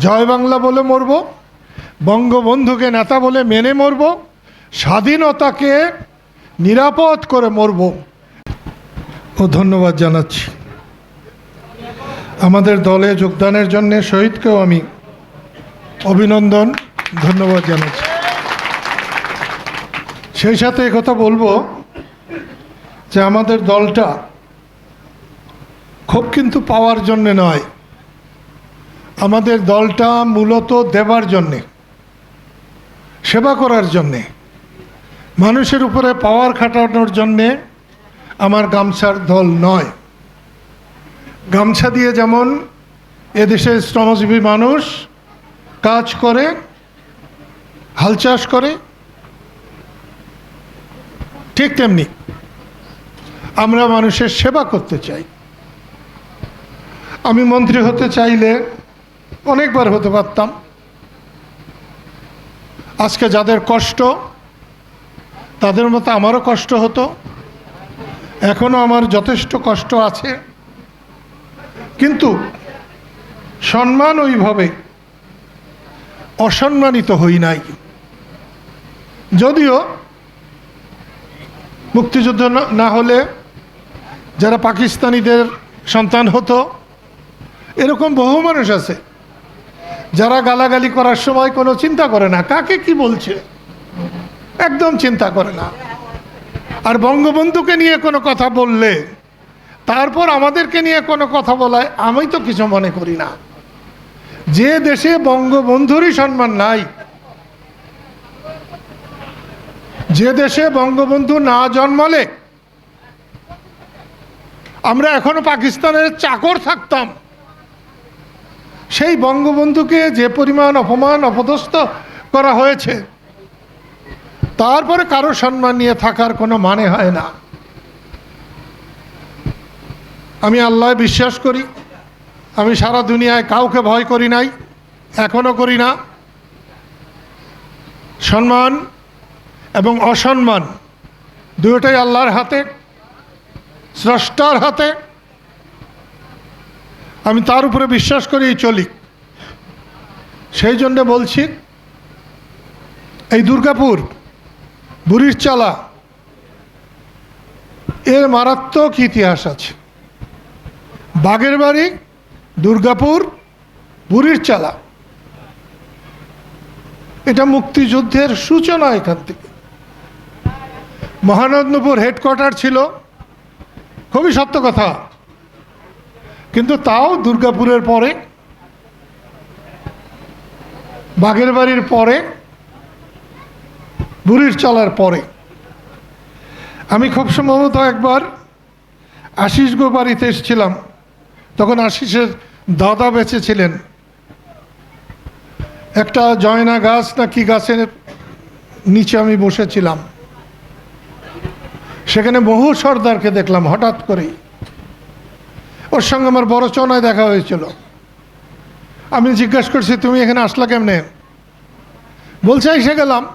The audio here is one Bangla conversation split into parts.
জয় বাংলা বলে মরব, বঙ্গবন্ধুকে নেতা বলে মেনে মরব, স্বাধীনতাকে নিরাপদ করে মরব। ও ধন্যবাদ জানাচ্ছি। আমাদের দলে যোগদানের জন্য শহীদকেও আমি অভিনন্দন, ধন্যবাদ জানাচ্ছি। সেই সাথে কথা বলব যে আমাদের দলটা খুব কিন্তু পাওয়ার জন্যে নয়। আমাদের দলটা মূলত দেবার জন্যে, সেবা করার জন্যে, মানুষের উপরে পাওয়ার খাটানোর জন্যে আমার গামছার দল নয়। গামছা দিয়ে যেমন এদেশের শ্রমজীবী মানুষ কাজ করে, হাল চাষ করে, ঠিক তেমনি আমরা মানুষের সেবা করতে চাই। আমি মন্ত্রী হতে চাইলে অনেকবার হতে পারতাম। আজকে যাদের কষ্ট, তাদের মতো আমারও কষ্ট হতো। এখনও আমার যথেষ্ট কষ্ট আছে। কিন্তু সম্মান ওইভাবে অসম্মানিত হই নাই। যদিও মুক্তিযুদ্ধ না- হলে যারা পাকিস্তানিদের সন্তান হতো, এরকম বহু মানুষ আছে। যারা গালাগালি করার সময় কোনো চিন্তা করে না, কাকে কি বলছে? একদম চিন্তা করে না। আর বঙ্গবন্ধুকে নিয়ে কোনো কথা বললে, তারপর আমাদেরকে নিয়ে কোনো কথা বলায় আমি তো কিছু মনে করি না। যে দেশে বঙ্গবন্ধুরই সম্মান নাই, যে দেশে বঙ্গবন্ধু না জন্মালে, আমরা এখনও পাকিস্তানের চাকর থাকতাম। সেই বঙ্গবন্ধুকে যে পরিমাণ অপমান, অপদস্থ করা হয়েছে, তারপরে কারও সম্মান নিয়ে থাকার কোনো মানে হয় না। আমি আল্লাহ বিশ্বাস করি, আমি সারা দুনিয়ায় কাউকে ভয় করি নাই এখনও করি না। সম্মান এবং অসম্মান দুটোই আল্লাহর হাতে, স্রষ্টার হাতে আমি তার উপরে বিশ্বাস করেই চলি। সেই জন্যে বলছি, এই দুর্গাপুর, বুড়ির চালা, এর মারাত্মক ইতিহাস আছে। বাগের বাড়ি, দুর্গাপুর, বুড়ির চালা। এটা মুক্তিযুদ্ধের সূচনা এখান থেকে। মহানন্দপুর হেডকোয়ার্টার ছিল। খুবই সত্য কথা। কিন্তু তাও দুর্গাপুরের পরে বাগের বাড়ির পরে, বুড়ির চলার পরে। আমি খুব সম্ভবত একবার আশিস গো বাড়িতে এসেছিলাম, তখন আশিসের দাদা বেঁচে ছিলেন। একটা জয়না গাছ না কি গাছের নিচে আমি বসেছিলাম। সেখানে বহু সর্দারকে দেখলাম হঠাৎ করেই। ওর সঙ্গে আমার বড় চনায় দেখা হয়েছিল। আমি জিজ্ঞাসা করছি, তুমি এখানে আসলা কেমনে? বলছে, এসে গেলাম।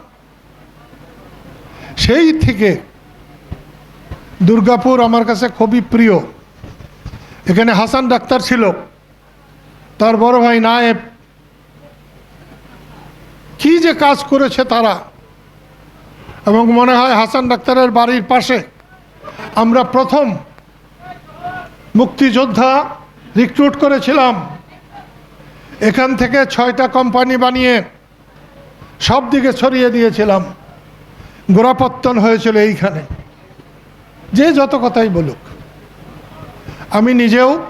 সেই থেকে দুর্গাপুর আমার কাছে খুবই প্রিয়। এখানে হাসান ডাক্তার ছিল। তার বড় ভাই নায়েব। কি যে কাজ করেছে তারা। এবং মনে হয় হাসান ডাক্তারের বাড়ির পাশে আমরা প্রথম মুক্তিযোদ্ধা রিক্রুট করেছিলাম। এখান থেকে ছয়টা কোম্পানি বানিয়ে সব দিকে ছড়িয়ে দিয়েছিলাম। গোড়াপত্তন হয়েছিল এইখানে। যে যত কথাই বলুক। আমি নিজেও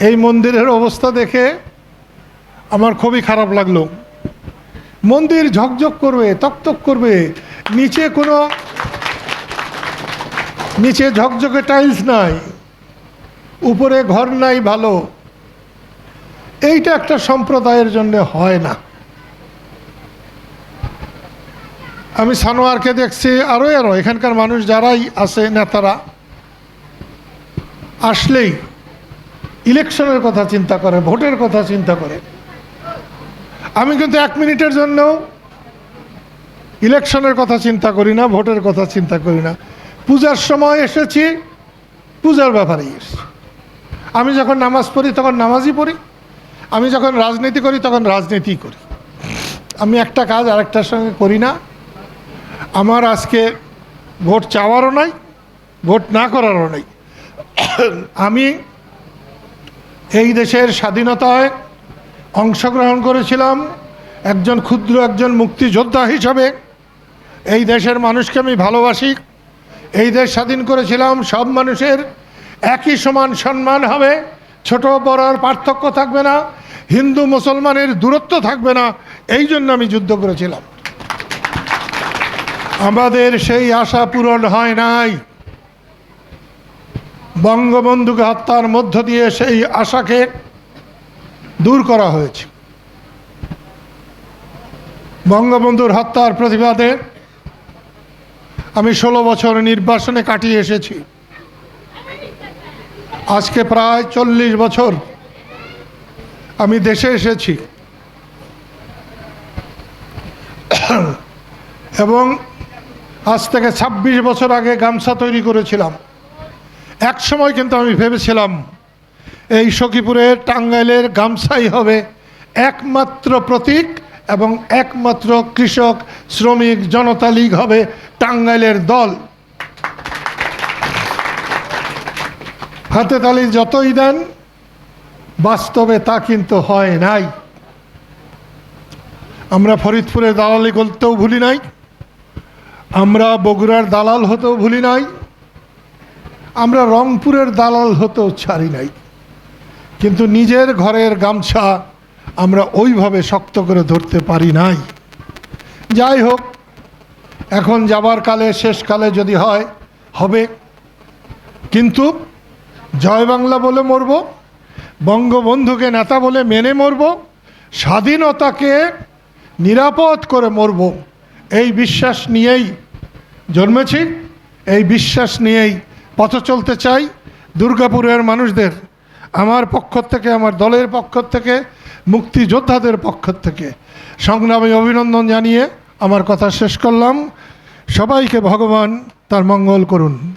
এই মন্দিরের অবস্থা দেখে আমার খুবই খারাপ লাগল। মন্দির ঝকঝক করবে, তকতক করবে, নিচে কোনো নিচে ঝকঝকে টাইলস নাই। উপরে ঘর নাই ভালো। এইটা একটা সম্প্রদায়ের জন্য হয় না। আমি সানোয়ারকে দেখছি আরও আরও এখানকার মানুষ যারাই আছে, নেতারা, আসলেই ইলেকশনের কথা চিন্তা করে, ভোটের কথা চিন্তা করে। আমি কিন্তু এক মিনিটের জন্যও ইলেকশনের কথা চিন্তা করি না, ভোটের কথা চিন্তা করি না। পূজার সময় এসেছি, পূজার ব্যাপারেই এসেছি। আমি যখন নামাজ পড়ি তখন নামাজই পড়ি। আমি যখন রাজনীতি করি তখন রাজনীতি করি। আমি একটা কাজ আরেকটার সঙ্গে করি না। আমার আজকে ভোট চাওয়ারও নাই, ভোট না করারও নাই। আমি এই দেশের স্বাধীনতায় অংশগ্রহণ করেছিলাম একজন ক্ষুদ্র একজন মুক্তিযোদ্ধা হিসাবে। এই দেশের মানুষকে আমি ভালোবাসি। এই দেশ স্বাধীন করেছিলাম সব মানুষের একই সমান সম্মান হবে, ছোট বড়র পার্থক্য থাকবে না, হিন্দু মুসলমানের দূরত্ব থাকবে না, এই জন্য আমি যুদ্ধ করেছিলাম। আমাদের সেই আশা পূরণ হয় নাই। বঙ্গবন্ধুকে হত্যার মধ্য দিয়ে সেই আশাকে দূর করা হয়েছে। বঙ্গবন্ধুর হত্যার প্রতিবাদে আমি ষোলো বছর নির্বাসনে কাটিয়ে এসেছি। আজকে প্রায় চল্লিশ বছর আমি দেশে এসেছি। এবং আজ থেকে ২৬ বছর আগে গামছা তৈরি করেছিলাম। এক সময় কিন্তু আমি ভেবেছিলাম, এই সখীপুরের টাঙ্গাইলের গামছাই হবে একমাত্র প্রতীক এবং একমাত্র কৃষক, শ্রমিক, জনতা লীগ হবে টাঙ্গাইলের দল। হাতে তালি যতই দেন, বাস্তবে তা কিন্তু হয় নাই। আমরা ফরিদপুরে দালালি করতেও ভুলি নাই। আমরা বগুড়ার দালাল হতেও ভুলি নাই। আমরা রংপুরের দালাল হতেও ছাড়ি নাই। কিন্তু নিজের ঘরের গামছা আমরা ওইভাবে শক্ত করে ধরতে পারি নাই। যাই হোক, এখন যাবার কালে শেষকালে যদি হয়, হবে। কিন্তু জয় বাংলা বলে মরব, বঙ্গবন্ধুকে নেতা বলে মেনে মরব, স্বাধীনতাকে নিরাপদ করে মরব। এই বিশ্বাস নিয়েই জন্মেছি, এই বিশ্বাস নিয়েই পথ চলতে চাই দুর্গাপুরের মানুষদের, আমার পক্ষ থেকে, আমার দলের পক্ষ থেকে, মুক্তিযোদ্ধাদের পক্ষ থেকে। সংগ্রামে অভিনন্দন জানিয়ে আমার কথা শেষ করলাম। সবাইকে ভগবান তার মঙ্গল করুন।